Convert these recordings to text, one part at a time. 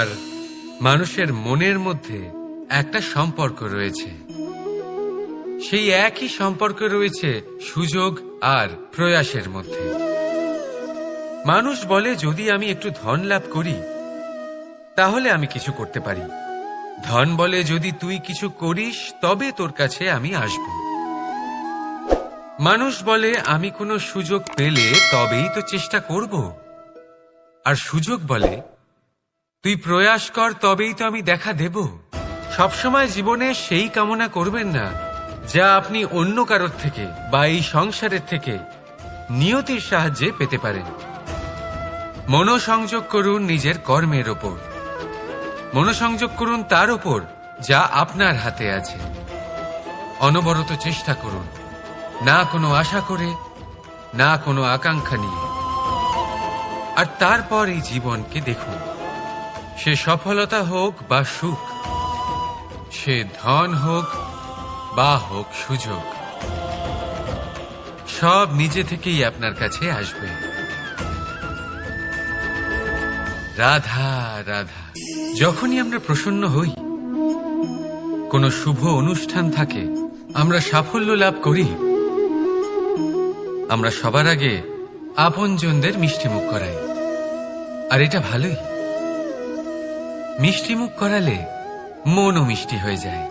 আর মানুষের মনের মধ্যে একটা সম্পর্ক রয়েছে। সেই একই সম্পর্ক রয়েছে সুযোগ আর প্রয়াসের মধ্যে। মানুষ বলে, যদি আমি একটু ধন লাভ করি, তাহলে আমি কিছু করতে পারি। ধন বলে, যদি তুই কিছু করিস, তবে তোর কাছে আমি আসব। মানুষ বলে, আমি কোনো সুযোগ পেলে তবেই তো চেষ্টা করব। আর সুযোগ বলে তুই প্রয়াস কর, তবেই তো আমি দেখা দেব। সবসময় জীবনে সেই কামনা করবেন না, যা আপনি অন্য কারোর থেকে বা এই সংসারের থেকে নিয়তির সাহায্যে পেতে পারেন। মনোসংযোগ করুন নিজের কর্মের ওপর। মনোসংযোগ করুন তার ওপর, যা আপনার হাতে আছে। অনবরত চেষ্টা করুন, না কোনো আশা করে, না কোনো আকাঙ্ক্ষা নিয়ে। আর তারপর এই জীবনকে দেখুন। সে সফলতা হোক বা সুখ, সে ধন হোক বা হোক সুযোগ, সব নিজে থেকেই আপনার কাছে আসবে। রাধা রাধা, যখনই আমরা প্রসন্ন হই, কোনো শুভ অনুষ্ঠান থাকে, আমরা সাফল্য লাভ করি। আমরা সবার আগে আপনজনদের মিষ্টিমুখ করাই। আর এটা ভালোই। মিষ্টিমুখ করালে মনও মিষ্টি হয়ে যায়।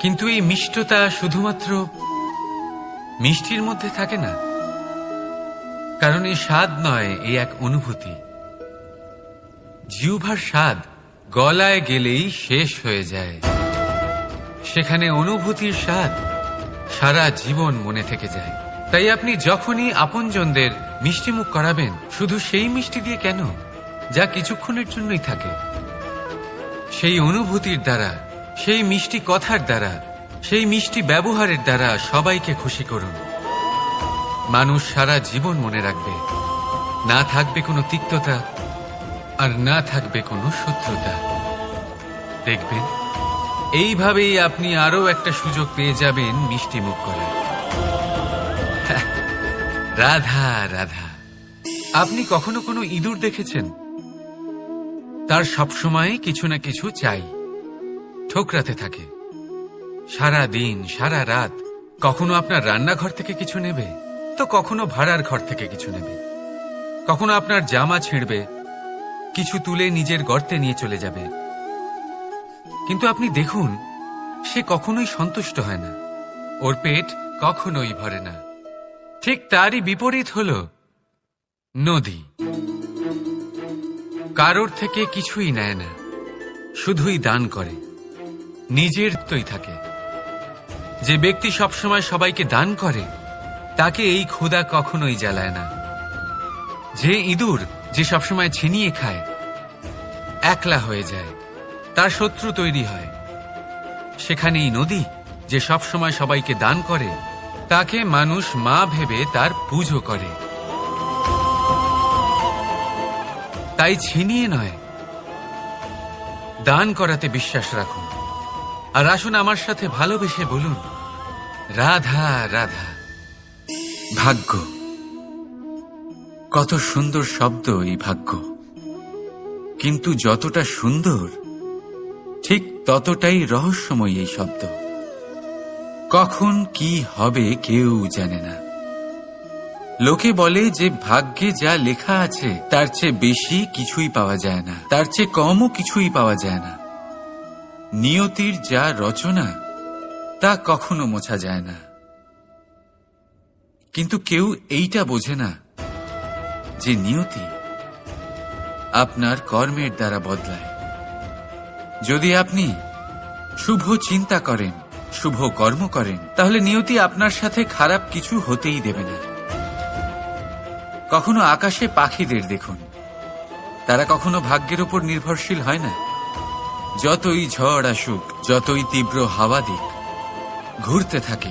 কিন্তু এই মিষ্টতা শুধুমাত্র মিষ্টির মধ্যে থাকে না। কারণ এই স্বাদ নয়, এই এক অনুভূতি। জিউভার স্বাদ গলায় গেলেই শেষ হয়ে যায়। সেখানে অনুভূতির স্বাদ সারা জীবন মনে থেকে যায়। তাই আপনি যখনই আপনজনদের মিষ্টিমুখ করাবেন, শুধু সেই মিষ্টি দিয়ে কেন? যা কিছুক্ষণের জন্যই থাকে। সেই অনুভূতির দ্বারা সেই মিষ্টি কথার দ্বারা সেই মিষ্টি ব্যবহারের দ্বারা সবাইকে খুশি করুন। মানুষ সারা জীবন মনে রাখবে না থাকবে কোনো তিক্ততা আর না থাকবে কোনো শত্রুতা। দেখবেন এইভাবেই আপনি আরও একটা সুযোগ পেয়ে যাবেন মিষ্টি মুখ করার। হ্যাঁ, রাধা রাধা। আপনি কখনো কোনো ইঁদুর দেখেছেন? তার সবসময় কিছু না কিছু চাই। ঠোকরাতে থাকে। সারা দিন, সারা রাত কখনো আপনার রান্নাঘর থেকে কিছু নেবে? তো কখনো ভাড়ার ঘর থেকে কিছু নেবে? কখনো আপনার জামা ছিঁড়বে? কিছু তুলে নিজের গর্তে নিয়ে চলে যাবে? কিন্তু আপনি দেখুন, সে কখনোই সন্তুষ্ট হয় না। ওর পেট কখনোই ভরে না। ঠিক তারই বিপরীত হল নদী। কারোর থেকে কিছুই নেয় না, শুধুই দান করে নিজের তৈ থাকে। যে ব্যক্তি সবসময় সবাইকে দান করে, তাকে এই ক্ষুধা কখনোই জ্বালায় না। যে ইঁদুর যে সবসময় ছিনিয়ে খায়, একলা হয়ে যায়, তার শত্রু তৈরি হয়। সেখানেই নদী যে সবসময় সবাইকে দান করে, তাকে মানুষ মা ভেবে তার পুজো করে। তাই ছিনিয়ে নয়। দান করাতে বিশ্বাস রাখুন। আর আসুন আমার সাথে ভালোবেসে বলুন, রাধা রাধা। ভাগ্য, কত সুন্দর শব্দ এই ভাগ্য। কিন্তু যতটা সুন্দর, ঠিক ততটাই রহস্যময় এই শব্দ। কখন কি হবে কেউ জানে না। লোকে বলে যে ভাগ্যে যা লেখা আছে, তার চেয়ে বেশি কিছুই পাওয়া যায় না। তার চেয়ে কমও কিছুই পাওয়া যায় না। নিয়তির যা রচনা, তা কখনো মোছা যায় না। কিন্তু কেউ এইটা বোঝে না যে নিয়তি আপনার কর্মের দ্বারা বদলায়। যদি আপনি শুভ চিন্তা করেন, শুভ কর্ম করেন, তাহলে নিয়তি আপনার সাথে খারাপ কিছু হতেই দেবে না। কখনো আকাশে পাখিদের দেখুন। তারা কখনো ভাগ্যের উপর নির্ভরশীল হয় না। যতই ঝড় আসুক, যতই তীব্র হাওয়া দিক, ঘুরতে থাকে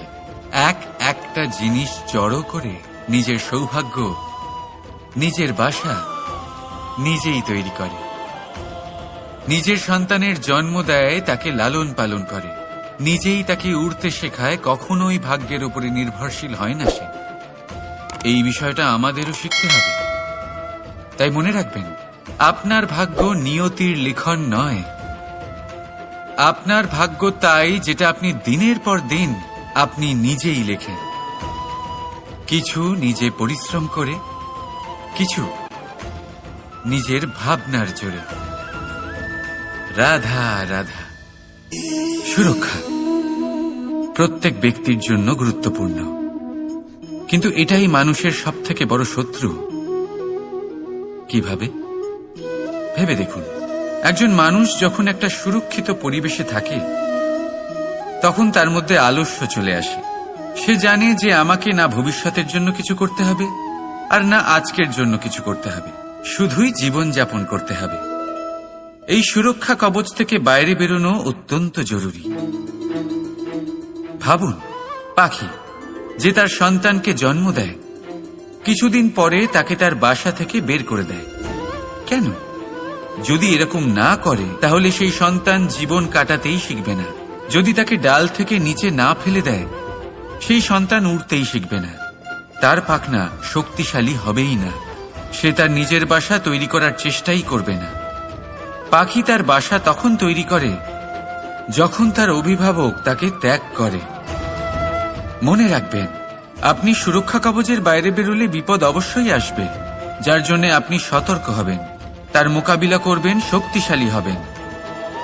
এক একটা জিনিস জড়ো করে নিজের সৌভাগ্য, নিজের বাসা নিজেই তৈরি করে। নিজের সন্তানের জন্ম দেয় তাকে লালন পালন করে। নিজেই তাকে উড়তে শেখায় কখনোই ভাগ্যের উপরে নির্ভরশীল হয় না সে। এই বিষয়টা আমাদেরও শিখতে হবে। তাই মনে রাখবেন, আপনার ভাগ্য নিয়তির লিখন নয়। আপনার ভাগ্য তাই যেটা আপনি দিনের পর দিন আপনি নিজেই লেখেন। কিছু নিজে পরিশ্রম করে, কিছু নিজের ভাবনার জোরে। রাধা রাধা। সুরক্ষা প্রত্যেক ব্যক্তির জন্য গুরুত্বপূর্ণ। কিন্তু এটাই মানুষের সব থেকে বড় শত্রু। কীভাবে? ভেবে দেখুন। একজন মানুষ যখন একটা সুরক্ষিত পরিবেশে থাকে, তখন তার মধ্যে আলস্য চলে আসে। সে জানে যে আমাকে না ভবিষ্যতের জন্য কিছু করতে হবে, আর না আজকের জন্য কিছু করতে হবে। শুধুই জীবন যাপন করতে হবে। এই সুরক্ষা কবচ থেকে বাইরে বেরোনো অত্যন্ত জরুরি। ভাবুন, পাখি। যে তার সন্তানকে জন্ম দেয়, কিছুদিন পরে তাকে তার বাসা থেকে বের করে দেয়। কেন? যদি এরকম না করে, তাহলে সেই সন্তান জীবন কাটাতেই শিখবে না। যদি তাকে ডাল থেকে নিচে না ফেলে দেয়, সেই সন্তান উড়তেই শিখবে না। তার পাখনা শক্তিশালী হবেই না। সে তার নিজের বাসা তৈরি করার চেষ্টাই করবে না। পাখি তার বাসা তখন তৈরি করে, যখন তার অভিভাবক তাকে ত্যাগ করে। মনে রাখবেন, আপনি সুরক্ষা কবচের বাইরে বেরোলে বিপদ অবশ্যই আসবে, যার জন্য আপনি সতর্ক হবেন, তার মোকাবিলা করবেন, শক্তিশালী হবেন।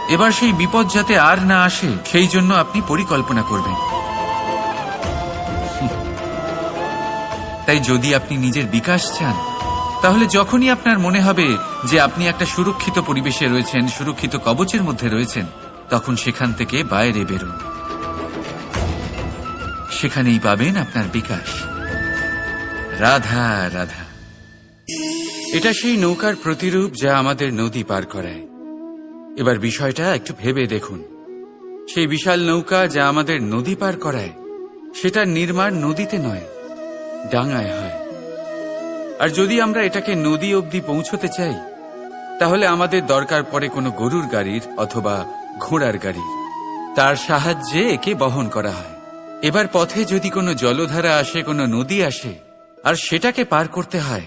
এবার সেই বিপদ যাতে আর না আসে, সেই জন্য আপনি পরিকল্পনা করবেন। তাই যদি আপনি নিজের বিকাশ চান, তাহলে যখনই আপনার মনে হবে যে আপনি একটা সুরক্ষিত পরিবেশে রয়েছেন, সুরক্ষিত কবচের মধ্যে রয়েছেন, তখন সেখান থেকে বাইরে বেরোন। সেখানেই পাবেন আপনার বিকাশ। রাধা রাধা। এটা সেই নৌকার প্রতিরূপ যা আমাদের নদী পার করায়। এবার বিষয়টা একটু ভেবে দেখুন। সেই বিশাল নৌকা যা আমাদের নদী পার করায়, সেটার নির্মাণ নদীতে নয়, ডাঙায় হয়। আর যদি আমরা এটাকে নদী অবধি পৌঁছতে চাই, তাহলে আমাদের দরকার পড়ে কোনো গরুর গাড়ির অথবা ঘোড়ার গাড়ির তার সাহায্যে একে বহন করা হয়। এবার পথে যদি কোনো জলধারা আসে, কোনো নদী আসে, আর সেটাকে পার করতে হয়,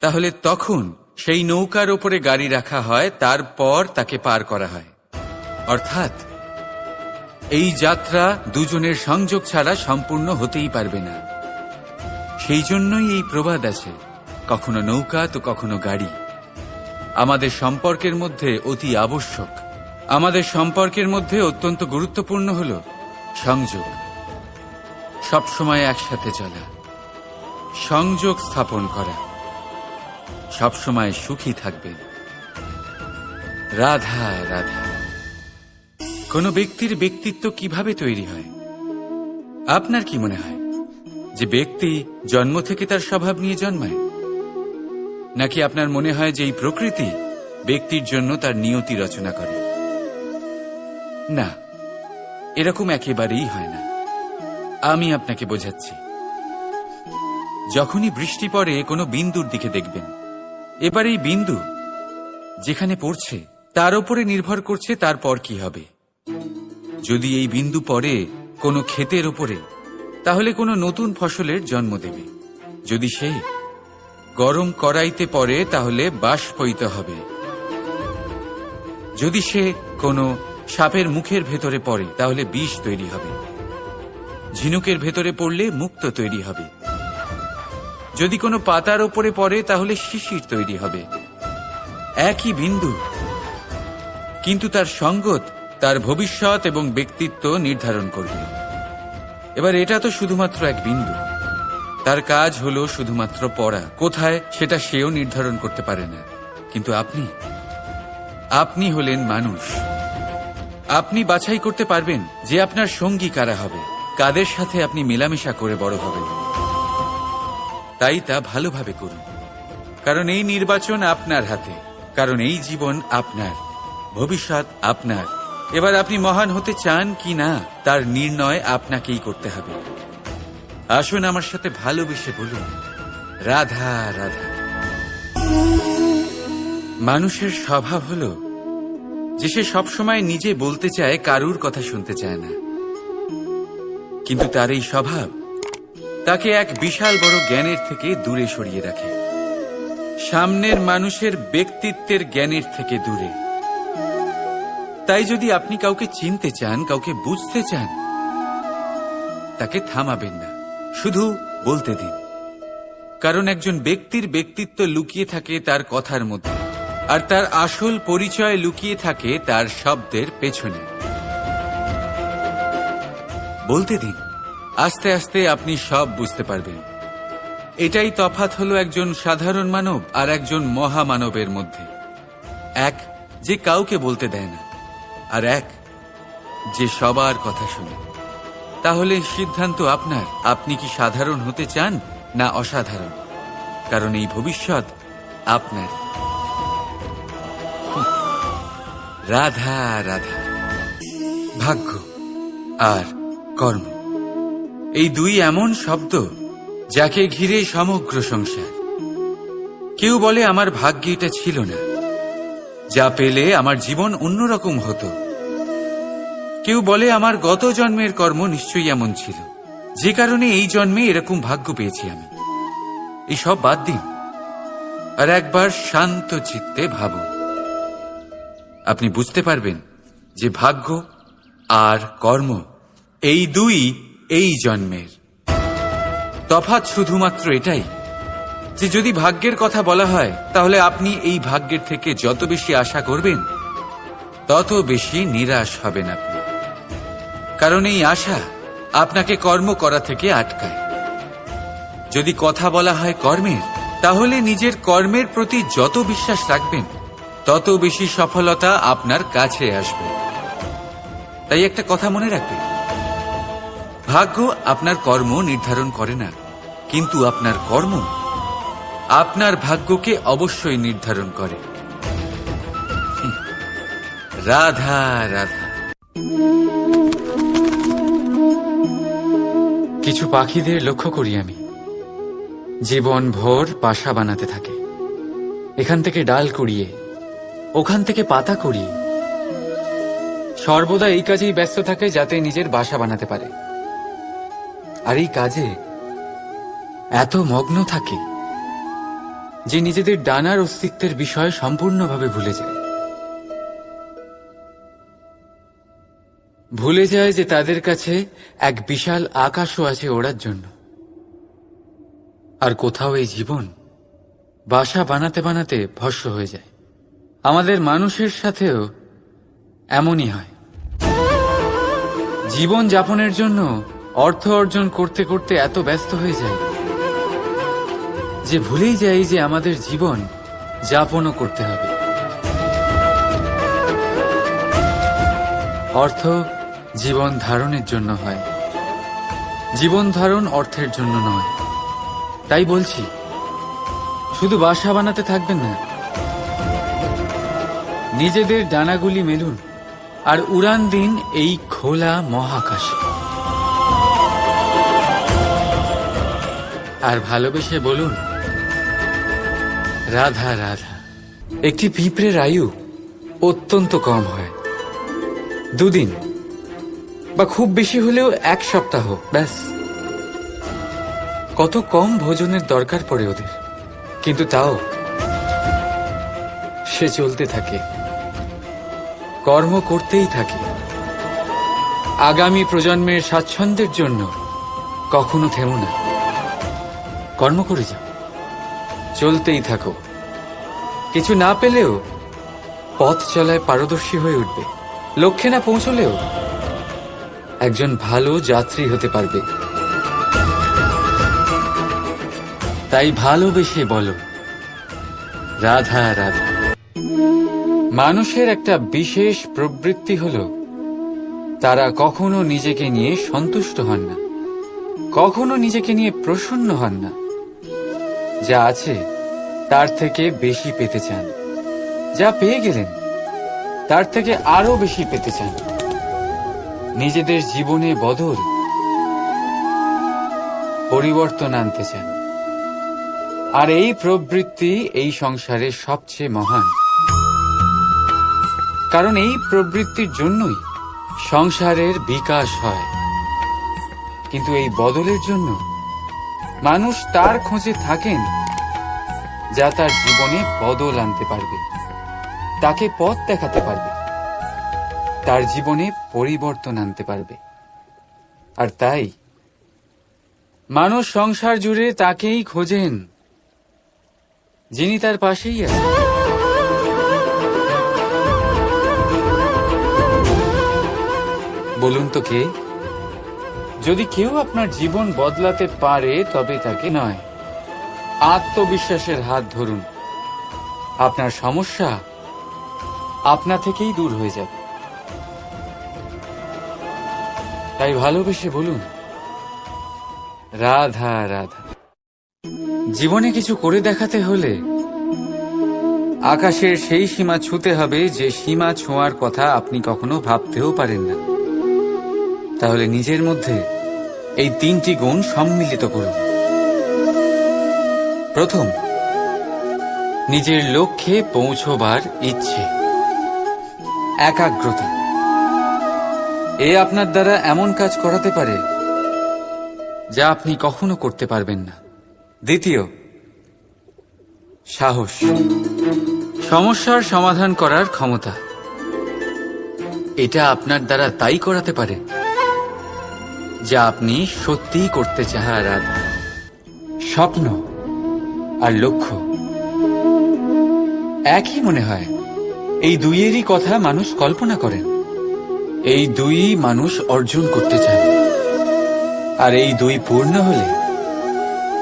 তাহলে তখন সেই নৌকার ওপরে গাড়ি রাখা হয়, তারপর তাকে পার করা হয়। অর্থাৎ, এই যাত্রা দুজনের সংযোগ ছাড়া সম্পূর্ণ হতেই পারবে না। সেই জন্যই এই প্রবাদ আছে, কখনো নৌকা তো কখনো গাড়ি। আমাদের সম্পর্কের মধ্যে অতি আবশ্যক। আমাদের সম্পর্কের মধ্যে অত্যন্ত গুরুত্বপূর্ণ হল সংযোগ। সবসময় একসাথে চলা। সংযোগ স্থাপন করা। সবসময় সুখী থাকবেন। রাধা রাধা। কোন ব্যক্তির ব্যক্তিত্ব কীভাবে তৈরি হয়? আপনার কি মনে হয়? যে ব্যক্তি জন্ম থেকে তার স্বভাব নিয়ে জন্মায়? নাকি আপনার মনে হয় যে এই প্রকৃতি ব্যক্তির জন্য তার নিয়তি রচনা করে? না, এরকম একেবারেই হয় না। আমি আপনাকে বোঝাচ্ছি। যখনই বৃষ্টি পড়ে, কোনো বিন্দুর দিকে দেখবেন। এবার এই বিন্দু যেখানে পড়ছে, তার উপরে নির্ভর করছে তারপর কি হবে। যদি এই বিন্দু পড়ে কোনো ক্ষেতের উপরে, তাহলে কোনো নতুন ফসলের জন্ম দেবে। যদি সে গরম কড়াইতে পড়ে, তাহলে বাষ্পইত হবে। যদি সে কোনো সাপের মুখের ভেতরে পড়ে, তাহলে বিষ তৈরি হবে। ঝিনুকের ভেতরে পড়লে মুক্ত তৈরি হবে। যদি কোনো পাতার ওপরে পড়ে, তাহলে শিশির তৈরি হবে। একই বিন্দু। কিন্তু তার সঙ্গত, তার ভবিষ্যৎ এবং ব্যক্তিত্ব নির্ধারণ করবে। এবার এটা তো শুধুমাত্র এক বিন্দু। তার কাজ হলো শুধুমাত্র পড়া। কোথায়, সেটা সেও নির্ধারণ করতে পারে না। কিন্তু আপনি? আপনি হলেন মানুষ। আপনি বাছাই করতে পারবেন যে আপনার সঙ্গী কারা হবে। কাদের সাথে আপনি মেলামেশা করে বড় হবেন? তাই তা ভালোভাবে করুন। কারণ এই নির্বাচন আপনার হাতে, কারণ এই জীবন আপনার, ভবিষ্যৎ আপনার। এবার আপনি মহান হতে চান কি না, তার নির্ণয় আপনাকেই করতে হবে। আসুন আমার সাথে ভালোবেসে বলুন, রাধা রাধা। মানুষের স্বভাব হলো, যে সে সবসময় নিজে বলতে চায়, কারুর কথা শুনতে চায় না। কিন্তু তার এই স্বভাব তাকে এক বিশাল বড় জ্ঞানের থেকে দূরে সরিয়ে রাখে। সামনের মানুষের ব্যক্তিত্বের জ্ঞানের থেকে দূরে। তাই যদি আপনি কাউকে চিনতে চান, কাউকে বুঝতে চান, তাকে থামাবেন না। শুধু বলতে দিন। কারণ একজন ব্যক্তির ব্যক্তিত্ব লুকিয়ে থাকে তার কথার মধ্যে, আর তার আসল পরিচয় লুকিয়ে থাকে তার শব্দের পেছনে। বলতে দিন। আস্তে আস্তে আপনি সব বুঝতে পারবেন। এটাই তফাৎ হলো একজন সাধারণ মানব আর একজন মহামানবের মধ্যে। এক, যে কাউকে বলতে দেয় না। আর এক, যে সবার কথা শুনে। তাহলে সিদ্ধান্ত আপনার। আপনি কি সাধারণ হতে চান না অসাধারণ? কারণ এই ভবিষ্যৎ আপনার। রাধা রাধা। ভাগ্য আর কর্ম। এই দুই এমন শব্দ যাকে ঘিরে সমগ্র সংসার। কেউ বলে, আমার ভাগ্যে এটা ছিল না। যা পেলে আমার জীবন অন্যরকম হতো। কেউ বলে, আমার গত জন্মের কর্ম নিশ্চয়ই এমন ছিল। যে কারণে এই জন্মে এরকম ভাগ্য পেয়েছি আমি। এসব বাদ দিন। আর একবার শান্ত চিত্তে ভাবুন। আপনি বুঝতে পারবেন যে ভাগ্য আর কর্ম এই দুই এই জন্মের। তফাৎ শুধুমাত্র এটাই, যে যদি ভাগ্যের কথা বলা হয়, তাহলে আপনি এই ভাগ্যের থেকে যত বেশি আশা করবেন, তত বেশি নিরাশ হবেন আপনি। কারণ এই আশা আপনাকে কর্ম করা থেকে আটকায়। যদি কথা বলা হয় কর্মের, তাহলে নিজের কর্মের প্রতি যত বিশ্বাস রাখবেন, তত বেশি সফলতা আপনার কাছে আসবে। তাই একটা কথা মনে রাখবেন ভাগ্য আপনার কর্ম নির্ধারণ করে না, কিন্তু আপনার কর্ম আপনার ভাগ্যকে অবশ্যই নির্ধারণ করে। রাধা রাধা। কিছু পাখিদের লক্ষ্য করি আমি। জীবন ভোর বাসা বানাতে থাকে। এখান থেকে ডাল কুড়িয়ে, ওখান থেকে পাতা কুড়িয়ে। সর্বদা এই কাজেই ব্যস্ত থাকে যাতে নিজের বাসা বানাতে পারে। আর এই কাজে এত মগ্ন থাকে যে নিজেদের ডানার অস্তিত্বের বিষয় সম্পূর্ণভাবে ভুলে যায়। ভুলে যায় যে তাদের কাছে এক বিশাল আকাশও আছে ওড়ার জন্য। আর কোথাও এই জীবন বাসা বানাতে বানাতে ভস্য হয়ে যায়। আমাদের মানুষের সাথেও এমনই হয়। জীবন যাপনের জন্য অর্থ অর্জন করতে করতে এত ব্যস্ত হয়ে যায় যে ভুলেই যাই যে আমাদের জীবন যাপনও করতে হবে। অর্থ জীবন ধারণের জন্য হয়। জীবন ধারণ অর্থের জন্য নয়। তাই বলছি, শুধু বাসা বানাতে থাকবেন না, নিজেদের ডানাগুলি মেলুন আর উড়ান দিন এই খোলা মহাকাশে। আর ভালোবেসে বলুন, রাধা রাধা। একটি পিঁপড়ের আয়ু অত্যন্ত কম হয়। দুদিন বা খুব বেশি হলেও এক সপ্তাহ, ব্যাস। কত কম ভোজনের দরকার পড়ে ওদের, কিন্তু তাও সে চলতে থাকে, কর্ম করতেই থাকে। আগামী প্রজন্মের স্বাচ্ছন্দ্যের জন্য কখনো থেমো না। কর্ম করে যাও। চলতেই থাকো। কিছু না পেলেও পথ চলায় পারদর্শী হয়ে উঠবে। লক্ষ্যে না পৌঁছলেও একজন ভালো যাত্রী হতে পারবে। তাই ভালোবেসে বলো, রাধা রাধা। মানুষের একটা বিশেষ প্রবৃত্তি হল, তারা কখনো নিজেকে নিয়ে সন্তুষ্ট হন না, কখনো নিজেকে নিয়ে প্রসন্ন হন না। যা আছে তার থেকে বেশি পেতে চান। যা পেয়ে গেলেন, তার থেকে আরও বেশি পেতে চান। নিজেদের জীবনে বদল পরিবর্তন আনতে চান। আর এই প্রবৃত্তি এই সংসারের সবচেয়ে মহান। কারণ এই প্রবৃত্তির জন্যই সংসারের বিকাশ হয়। কিন্তু এই বদলের জন্য মানুষ তার খোঁজে থাকেন যা তার জীবনে বদল আনতে পারবে। তাকে পথ দেখাতে পারবে। তার জীবনে পরিবর্তন আনতে পারবে। আর তাই মানুষ সংসার জুড়ে তাকেই খোঁজেন, যিনি তার পাশেই আছেন। বলুন তো কে? যদি কেউ আপনার জীবন বদলাতে পারে, তবে তাকে নয়। আত্মবিশ্বাসের হাত ধরুন। আপনার সমস্যা আপনা থেকেই দূর হয়ে যাবে। তাই ভালোবেসে বলুন, রাধা রাধা। জীবনে কিছু করে দেখাতে হলে আকাশের সেই সীমা ছুতে হবে, যে সীমা ছোঁয়ার কথা আপনি কখনো ভাবতেও পারেন না। তাহলে নিজের মধ্যে এই তিনটি গুণ সম্মিলিত করুন। প্রথম, নিজের লক্ষ্যে পৌঁছবার ইচ্ছে। একাগ্রতা। এ আপনার দ্বারা এমন কাজ করাতে পারে যা আপনি কখনো করতে পারবেন না। দ্বিতীয়, সাহস। সমস্যার সমাধান করার ক্ষমতা। এটা আপনার দ্বারা তাই করাতে পারে যা আপনি সত্যিই করতে চান স্বপ্ন আর লক্ষ্য। একই মনে হয়, এই দুইয়েরই কথা মানুষ কল্পনা করেন। এই দুই মানুষ অর্জন করতে চান। আর এই দুই পূর্ণ হলে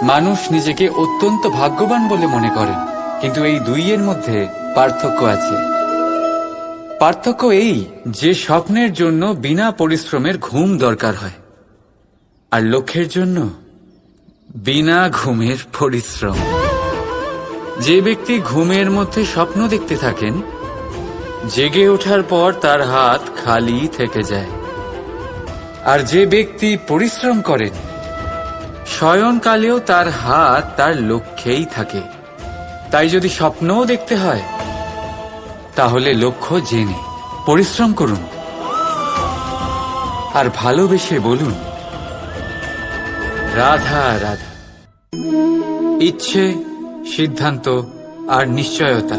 মানুষ নিজেকে অত্যন্ত ভাগ্যবান বলে মনে করেন। কিন্তু এই দুইয়ের মধ্যে পার্থক্য আছে। পার্থক্য এই যে স্বপ্নের জন্য বিনা পরিশ্রমের ঘুম দরকার হয়। আর লক্ষ্যের জন্য বিনা ঘুমের পরিশ্রম। যে ব্যক্তি ঘুমের মধ্যে স্বপ্ন দেখতে থাকেন, জেগে ওঠার পর তার হাত খালি থেকে যায়। আর যে ব্যক্তি পরিশ্রম করেন শয়নকালেও তার হাত তার লক্ষ্যেই থাকে। তাই যদি স্বপ্নও দেখতে হয়, তাহলে লক্ষ্য জেনে পরিশ্রম করুন। আর ভালোবেসে বলুন রাধা রাধা। ইচ্ছে, সিদ্ধান্ত আর নিশ্চয়তা।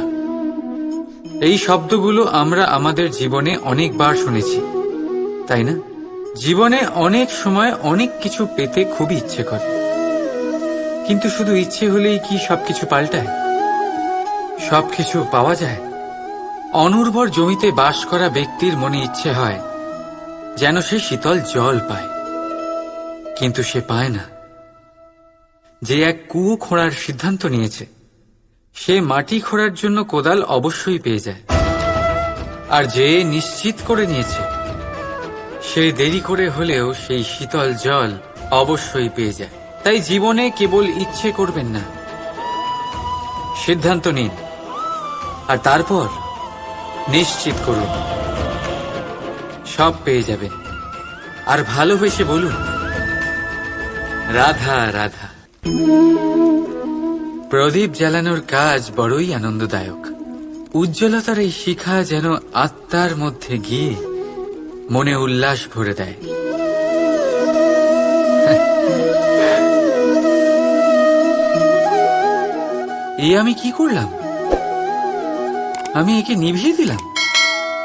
এই শব্দগুলো আমরা আমাদের জীবনে অনেকবার শুনেছি, তাই না? জীবনে অনেক সময় অনেক কিছু পেতে খুবই ইচ্ছে করে। কিন্তু শুধু ইচ্ছে হলেই কি সবকিছু পাল্টায়? সবকিছু পাওয়া যায়? অনুর্বর জমিতে বাস করা ব্যক্তির মনে ইচ্ছে হয়, যেন সে শীতল জল পায়। কিন্তু সে পায় না। যে এক কুয়ো খোঁড়ার সিদ্ধান্ত নিয়েছে, সে মাটি খোঁড়ার জন্য কোদাল অবশ্যই পেয়ে যায়। আর যে নিশ্চিত করে নিয়েছে, সে দেরি করে হলেও সেই শীতল জল অবশ্যই পেয়ে যায়। তাই জীবনে কেবল ইচ্ছে করবেন না। সিদ্ধান্ত নিন। আর তারপর নিশ্চিত করুন। সব পেয়ে যাবেন। আর ভালোবেসে বলুন রাধা রাধা। প্রদীপ জ্বালানোর কাজ বড়ই আনন্দদায়ক। উজ্জ্বলতার এই শিখা যেন আত্মার মধ্যে গিয়ে মনে উল্লাস ভরে দেয়। এই আমি কি করলাম? আমি একে নিভিয়ে দিলাম?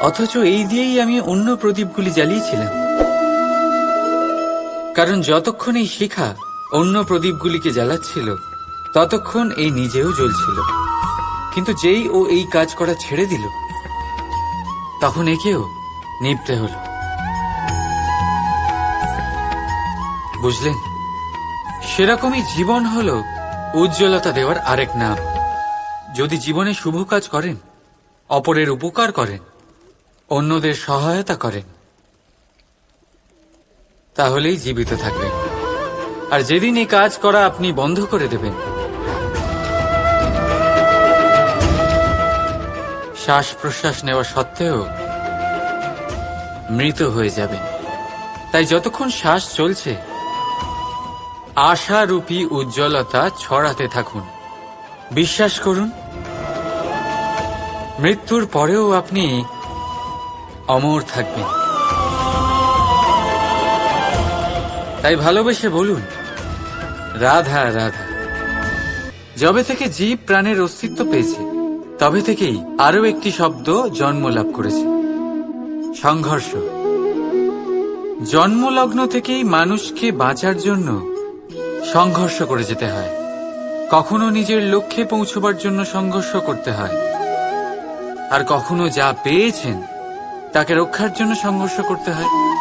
অথচ এই দিয়েই আমি অন্য প্রদীপগুলি জ্বালিয়েছিলাম। কারণ যতক্ষণ এই শিখা অন্য প্রদীপগুলিকে জ্বালাচ্ছিল, ততক্ষণ এই নিজেও জ্বলছিল। কিন্তু যেই ও এই কাজ করা ছেড়ে দিল, তখন একেও নিভতে হলো। বুঝলেন? সেরকমই জীবন হল উজ্জ্বলতা দেওয়ার আরেক নাম। যদি জীবনে শুভ কাজ করেন, অপরের উপকার করেন, অন্যদের সহায়তা করেন তাহলেই জীবিত থাকবেন। আর যেদিন এই কাজ করা আপনি বন্ধ করে দেবেন শ্বাস প্রশ্বাস নেওয়া সত্ত্বেও মৃত হয়ে যাবেন। তাই যতক্ষণ শ্বাস চলছে, আশারূপী উজ্জ্বলতা ছড়াতে থাকুন। বিশ্বাস করুন, মৃত্যুর পরেও আপনি অমর থাকবেন। তাই ভালোবেসে বলুন, রাধা রাধা। যবে থেকে জীব প্রাণের অস্তিত্ব পেয়েছে, তবে থেকেই আরও একটি শব্দ জন্ম লাভ করেছে। সংঘর্ষ। জন্মলগ্ন থেকেই মানুষকে বাঁচার জন্য সংঘর্ষ করে যেতে হয়। কখনো নিজের লক্ষ্যে পৌঁছবার জন্য সংঘর্ষ করতে হয়। আর কখনো যা পেয়েছেন, তাকে রক্ষার জন্য সংঘর্ষ করতে হয়।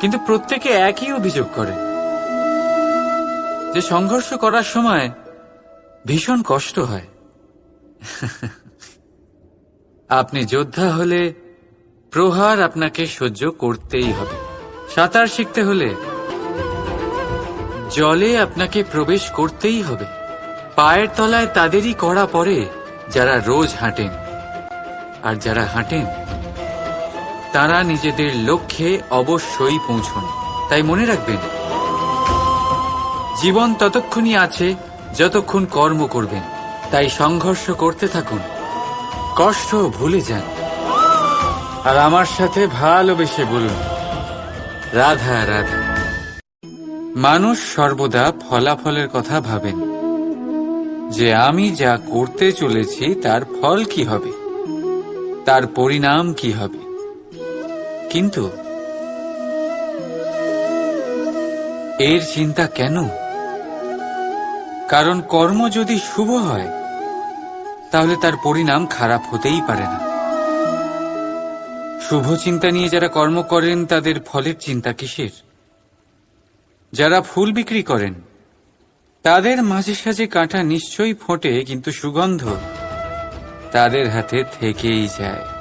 কিন্তু প্রত্যেকে একই অভিযোগ করে। যে সংঘর্ষ করার সময় ভীষণ কষ্ট হয়। আপনি যোদ্ধা হলে প্রহার আপনাকে সহ্য করতেই হবে। সাঁতার শিখতে হলে জলে আপনাকে প্রবেশ করতেই হবে। পায়ের তলায় তাদেরই করা পরে যারা রোজ হাঁটেন। আর যারা হাঁটেন তারা নিজেদের লক্ষ্যে অবশ্যই পৌঁছন। তাই মনে রাখবেন, জীবন ততক্ষণই আছে যতক্ষণ কর্ম করবেন। তাই সংঘর্ষ করতে থাকুন, কষ্ট ভুলে যান। আর আমার সাথে ভালোবেসে বলুন, রাধা রাধা। মানুষ সর্বদা ফলাফলের কথা ভাবেন, যে আমি যা করতে চলেছি তার ফল কি হবে? তার পরিণাম কি হবে? কিন্তু এর চিন্তা কেন? কারণ কর্ম যদি শুভ হয়, তাহলে তার পরিণাম খারাপ হতেই পারে না। শুভ চিন্তা নিয়ে যারা কর্ম করেন, তাদের ফলের চিন্তা কিসের? যারা ফুল বিক্রি করেন, তাদের মাঝে সাঝে কাঁটা নিশ্চয়ই ফোটে, কিন্তু সুগন্ধ তাদের হাতে থেকেই যায়।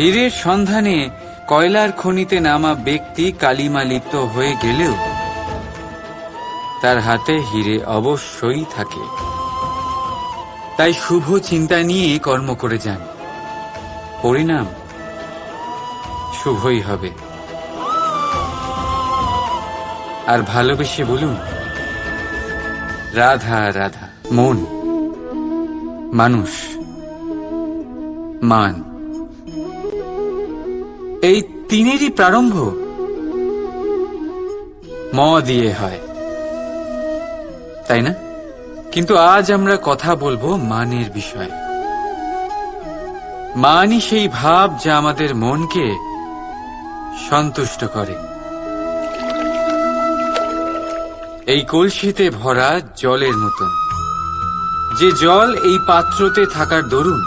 হীরের সন্ধানে কয়লার খনিতে নামা ব্যক্তি কালিমা লিপ্ত হয়ে গেলেও তার হাতে হিরে অবশ্যই থাকে। তাই শুভ চিন্তা নিয়ে কর্ম করে যান। পরিণাম শুভই হবে। আর ভালোবেসে বলুন, রাধা রাধা, মন, মানুষ, মান। এই তিনেরই প্রারম্ভ? ম দিয়ে হয়। তাই না? কিন্তু আজ আমরা কথা বলব মানের বিষয়ে। মানই সেই ভাব যা আমাদের মনকে সন্তুষ্ট করে। এই কলসিতে ভরা জলের মতন। যে জল এই পাত্রতে থাকার দরুন,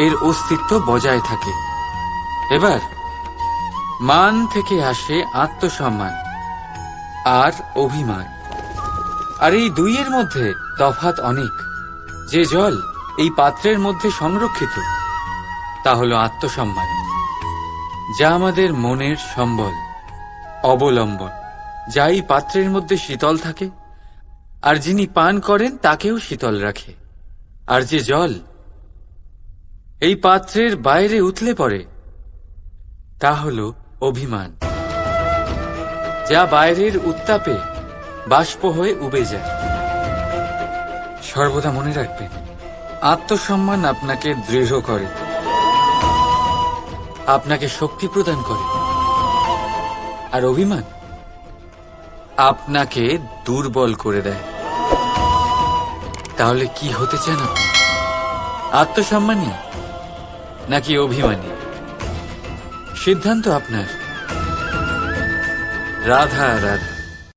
এর অস্তিত্ব বজায় থাকে। এবার মান থেকে আসে আত্মসম্মান আর অভিমান। আর এই দুইয়ের মধ্যে তফাত অনেক। যে জল এই পাত্রের মধ্যে সংরক্ষিত, তা হল আত্মসম্মান, যা আমাদের মনের সম্বল, অবলম্বন, যা এই পাত্রের মধ্যে শীতল থাকে, আর যিনি পান করেন তাকেও শীতল রাখে। আর যে জল এই পাত্রের বাইরে উতলে পড়ে, তা হল অভিমান। যা বাইরের উত্তাপে বাষ্প হয়ে উবে যায়। সর্বদা মনে রাখবেন, আত্মসম্মান আপনাকে দৃঢ় করে। আপনাকে শক্তি প্রদান করে। আর অভিমান আপনাকে দুর্বল করে দেয়। তাহলে কি হতে চান আপনি? আত্মসম্মানী নাকি অভিমানী সিদ্ধান্ত আপনার। রাধা রাধা।